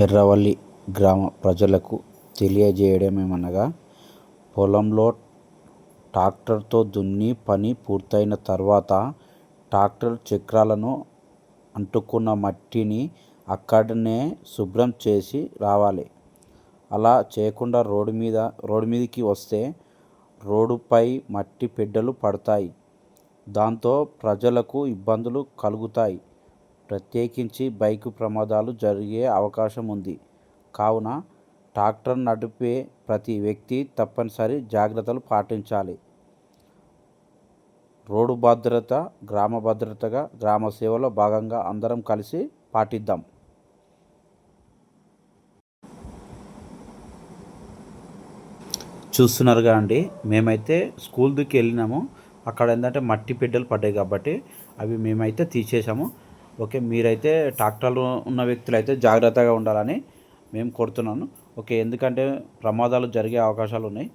ఎర్రవల్లి గ్రామ ప్రజలకు తెలియజేయడమేమనగా పొలంలో ట్రాక్టర్తో దున్ని పని పూర్తయిన తర్వాత ట్రాక్టర్ చక్రాలను అంటుకున్న మట్టిని అక్కడనే శుభ్రం చేసి రావాలి. అలా చేయకుండా రోడ్డు మీద రోడ్డు మీదకి వస్తే రోడ్డుపై మట్టి పెడ్డలు పడతాయి. దాంతో ప్రజలకు ఇబ్బందులు కలుగుతాయి. ప్రత్యేకించి బైకు ప్రమాదాలు జరిగే అవకాశం ఉంది. కావున ట్రాక్టర్ నడిపే ప్రతి వ్యక్తి తప్పనిసరి జాగ్రత్తలు పాటించాలి. రోడ్డు భద్రత గ్రామ భద్రతగా గ్రామ సేవలో భాగంగా అందరం కలిసి పాటిద్దాం. చూస్తున్నారుగా అండి మేమైతే స్కూల్ దిక్కి వెళ్ళినాము. అక్కడ ఏంటంటే మట్టి బిడ్డలు పడ్డాయి కాబట్టి అవి మేమైతే తీసేసాము. ఓకే మీరైతే ట్రాక్టర్లు ఉన్న వ్యక్తులు అయితే జాగ్రత్తగా ఉండాలని మేము కోరుతున్నాను. ఓకే ఎందుకంటే ప్రమాదాలు జరిగే అవకాశాలు ఉన్నాయి.